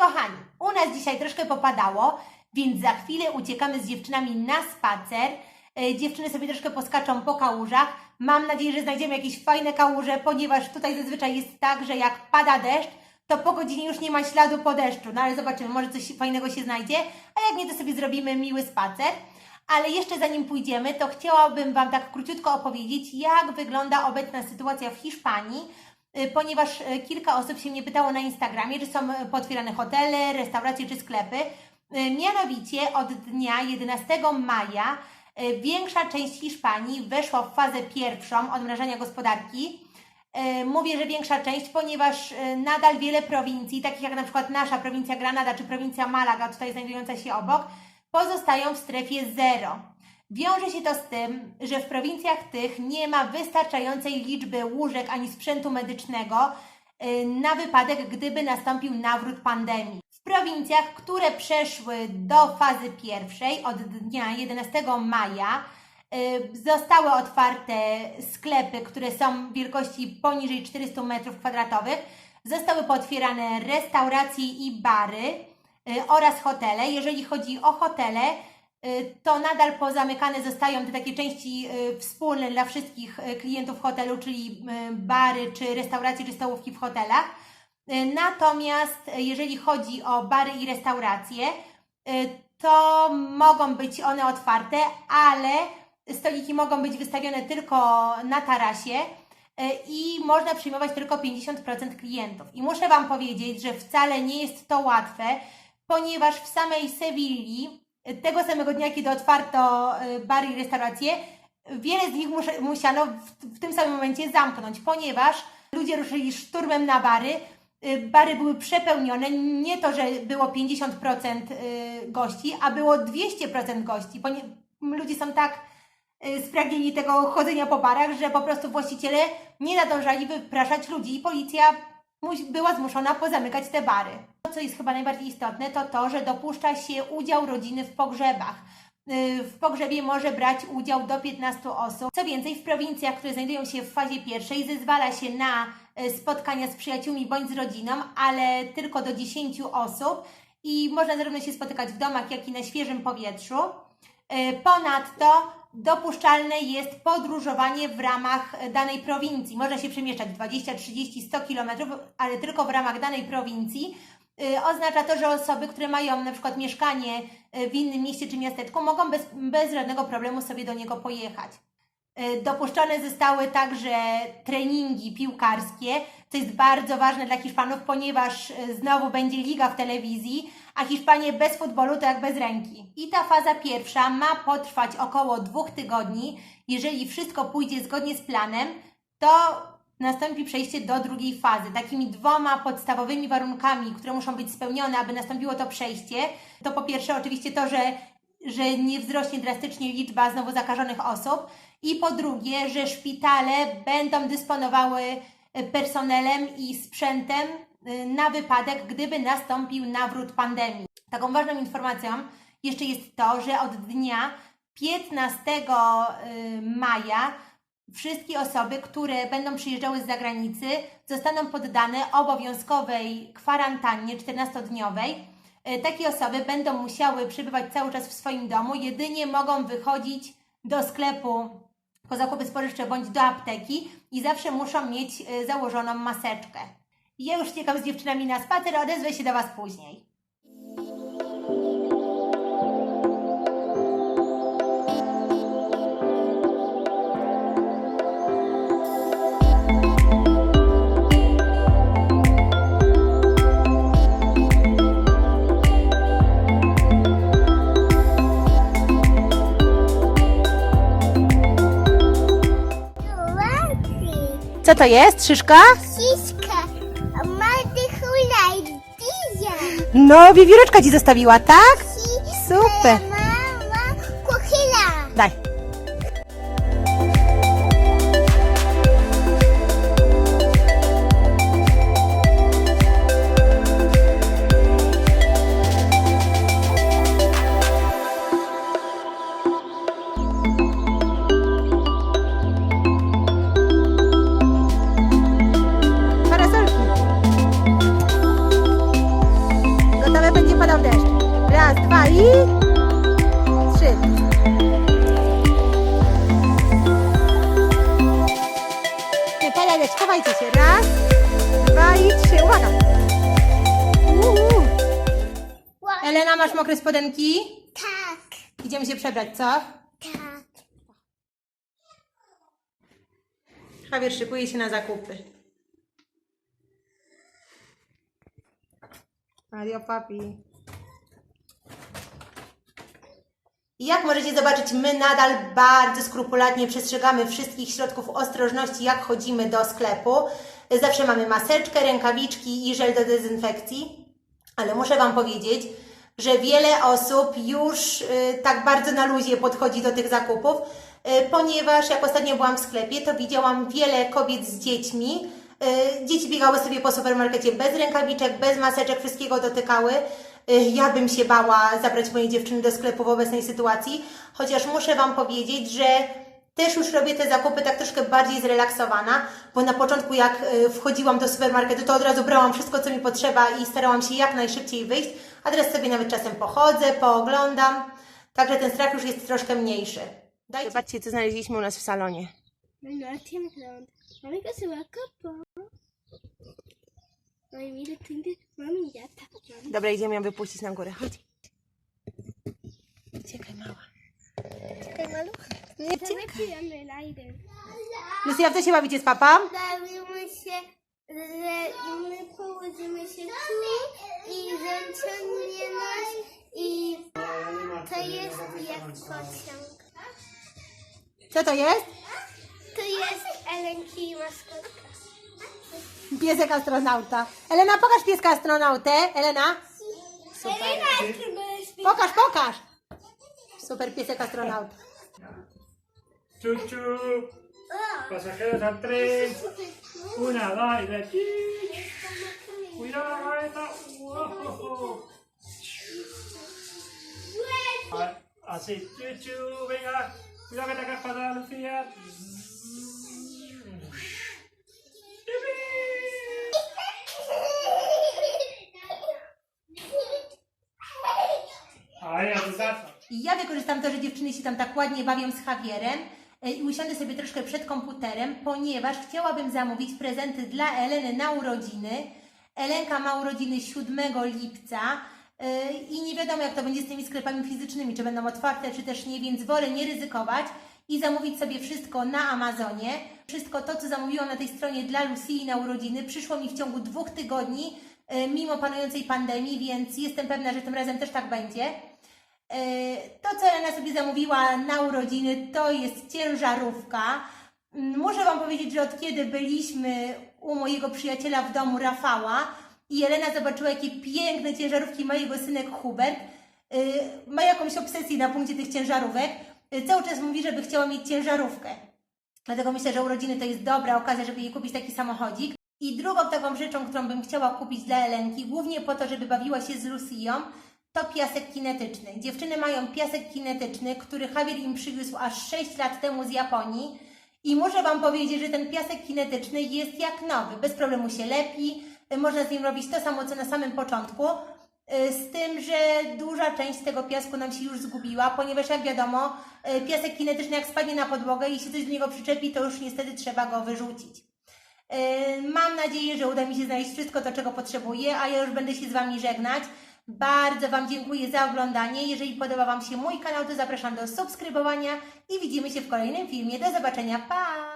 kochani, u nas dzisiaj troszkę popadało, więc za chwilę uciekamy z dziewczynami na spacer. E, Dziewczyny sobie troszkę poskaczą po kałużach. Mam nadzieję, że znajdziemy jakieś fajne kałuże, ponieważ tutaj zazwyczaj jest tak, że jak pada deszcz, to po godzinie już nie ma śladu po deszczu. No ale zobaczymy, może coś fajnego się znajdzie, a jak nie, to sobie zrobimy miły spacer. Ale jeszcze zanim pójdziemy, to chciałabym Wam tak króciutko opowiedzieć, jak wygląda obecna sytuacja w Hiszpanii, ponieważ y, kilka osób się mnie pytało na Instagramie, czy są y, potwierane hotele, restauracje czy sklepy. Y, Mianowicie od dnia 11 maja y, większa część Hiszpanii weszła w fazę pierwszą odmrażania gospodarki. Y, Mówię, że większa część, ponieważ y, nadal wiele prowincji, takich jak na przykład nasza prowincja Granada czy prowincja Malaga, tutaj znajdująca się obok, pozostają w strefie zero. Wiąże się to z tym, że w prowincjach tych nie ma wystarczającej liczby łóżek ani sprzętu medycznego y, na wypadek, gdyby nastąpił nawrót pandemii. W prowincjach, które przeszły do fazy pierwszej od dnia 11 maja, y, zostały otwarte sklepy, które są wielkości poniżej 400 m2, zostały pootwierane restauracje i bary y, oraz hotele. Jeżeli chodzi o hotele, to nadal pozamykane zostają te takie części y, wspólne dla wszystkich y, klientów hotelu, czyli y, bary, czy restauracje, czy stołówki w hotelach. Y, Natomiast y, jeżeli chodzi o bary i restauracje, y, to mogą być one otwarte, ale stoliki mogą być wystawione tylko na tarasie y, i można przyjmować tylko 50% klientów. I muszę Wam powiedzieć, że wcale nie jest to łatwe, ponieważ w samej Sewilli, y, tego samego dnia, kiedy otwarto y, bary i restauracje, wiele z nich musiano w, w tym samym momencie zamknąć, ponieważ ludzie ruszyli szturmem na bary, y, bary były przepełnione, nie to, że było 50% y, gości, a było 200% gości, ludzie są tak spragnieni tego chodzenia po barach, że po prostu właściciele nie nadążali wypraszać ludzi i policja była zmuszona pozamykać te bary. Co jest chyba najbardziej istotne, to to, że dopuszcza się udział rodziny w pogrzebach. Y, W pogrzebie może brać udział do 15 osób. Co więcej, w prowincjach, które znajdują się w fazie pierwszej, zezwala się na y, spotkania z przyjaciółmi bądź z rodziną, ale tylko do 10 osób i można zarówno się spotykać w domach, jak i na świeżym powietrzu. Y, Ponadto dopuszczalne jest podróżowanie w ramach danej prowincji. Można się przemieszczać 20, 30, 100 km, ale tylko w ramach danej prowincji. Y, Oznacza to, że osoby, które mają na przykład mieszkanie y, w innym mieście czy miasteczku, mogą bez, bez żadnego problemu sobie do niego pojechać. Y, Dopuszczone zostały także treningi piłkarskie, co jest bardzo ważne dla Hiszpanów, ponieważ znowu będzie liga w telewizji, a Hiszpanie bez futbolu to jak bez ręki. I ta faza pierwsza ma potrwać około dwóch tygodni. Jeżeli wszystko pójdzie zgodnie z planem, to nastąpi przejście do drugiej fazy. Takimi dwoma podstawowymi warunkami, które muszą być spełnione, aby nastąpiło to przejście, to po pierwsze oczywiście to, że, że nie wzrośnie drastycznie liczba znowu zakażonych osób i po drugie, że szpitale będą dysponowały personelem i sprzętem y, na wypadek, gdyby nastąpił nawrót pandemii. Taką ważną informacją jeszcze jest to, że od dnia 15 y, maja wszystkie osoby, które będą przyjeżdżały z zagranicy, zostaną poddane obowiązkowej kwarantannie 14-dniowej. Y, Takie osoby będą musiały przebywać cały czas w swoim domu, jedynie mogą wychodzić do sklepu po zakupy spożywcze bądź do apteki i zawsze muszą mieć y, założoną maseczkę. Ja już czekam z dziewczynami na spacer, odezwę się do Was później. Co to jest, Szyszka? Siska, Marty Hulajdia. No, wiewióreczka Ci zostawiła, tak? Super. Mama kuchyla. Daj. I trzy. Uwaga. Uuu. Elena, masz mokre spodenki? Tak, Idziemy się przebrać, co? tak. Javier szykuje się na zakupy. Mario papi. I Jak możecie zobaczyć, my nadal bardzo skrupulatnie przestrzegamy wszystkich środków ostrożności, jak chodzimy do sklepu. Zawsze mamy maseczkę, rękawiczki i żel do dezynfekcji. Ale muszę Wam powiedzieć, że wiele osób już y, tak bardzo na luzie podchodzi do tych zakupów, y, ponieważ jak ostatnio byłam w sklepie, to widziałam wiele kobiet z dziećmi. Y, dzieci biegały sobie po supermarkecie bez rękawiczek, bez maseczek, wszystkiego dotykały. Ja bym się bała zabrać moje dziewczyny do sklepu w obecnej sytuacji, chociaż muszę Wam powiedzieć, że też już robię te zakupy tak troszkę bardziej zrelaksowana, bo na początku jak y, wchodziłam do supermarketu, to od razu brałam wszystko, co mi potrzeba i starałam się jak najszybciej wyjść, a teraz sobie nawet czasem pochodzę, pooglądam, także ten strach już jest troszkę mniejszy. Dajcie. Zobaczcie, co znaleźliśmy u nas w salonie. No ja tak. Dobra, idziemy ją wypuścić na górę, chodź. Uciekaj, mała. Uciekaj, malucha. Nie Zamykamy lajdę. Lucia, w co się bawicie z papą? Bawimy się, że my położymy się tu i zaciągnie nas i to jest jak pociąg. Co to jest? To jest Elenki i maskotka. Piesek astronauta. Elena, pokaż pieska astronautę. Elena, Elena, pokaż, pokaż. Super piesek astronauta. Chuchu. Pasajeros al tren. Una, dos y tres. Cuidado la cabeza. Wow. Así, chuchu, venga. Cuidado que te caes para Lucía. Ahí, a tu casa. I ja wykorzystam to, że dziewczyny się tam tak ładnie bawią z Javierem e, i usiądę sobie troszkę przed komputerem, ponieważ chciałabym zamówić prezenty dla Eleny na urodziny. Elenka ma urodziny 7 lipca e, i nie wiadomo jak to będzie z tymi sklepami fizycznymi, czy będą otwarte, czy też nie, więc wolę nie ryzykować i zamówić sobie wszystko na Amazonie. Wszystko to, co zamówiłam na tej stronie dla Lucii na urodziny, przyszło mi w ciągu dwóch tygodni, e, mimo panującej pandemii, więc jestem pewna, że tym razem też tak będzie. E, To, co Elena sobie zamówiła na urodziny, to jest ciężarówka. Mm, Muszę Wam powiedzieć, że od kiedy byliśmy u mojego przyjaciela w domu Rafała i Elena zobaczyła, jakie piękne ciężarówki ma jego synek Hubert, e, ma jakąś obsesję na punkcie tych ciężarówek. E, Cały czas mówi, żeby chciała mieć ciężarówkę. Dlatego myślę, że urodziny to jest dobra okazja, żeby jej kupić taki samochodzik. I drugą taką rzeczą, którą bym chciała kupić dla Elenki, głównie po to, żeby bawiła się z Lucyją, to piasek kinetyczny. Dziewczyny mają piasek kinetyczny, który Javier im przywiózł aż 6 lat temu z Japonii. I muszę Wam powiedzieć, że ten piasek kinetyczny jest jak nowy. Bez problemu się lepi, można z nim robić to samo, co na samym początku. Z tym, że duża część tego piasku nam się już zgubiła, ponieważ jak wiadomo, piasek kinetyczny jak spadnie na podłogę i się coś do niego przyczepi, to już niestety trzeba go wyrzucić. Mam nadzieję, że uda mi się znaleźć wszystko to, czego potrzebuję, a ja już będę się z Wami żegnać. Bardzo Wam dziękuję za oglądanie. Jeżeli podoba Wam się mój kanał, to zapraszam do subskrybowania i widzimy się w kolejnym filmie. Do zobaczenia. Pa!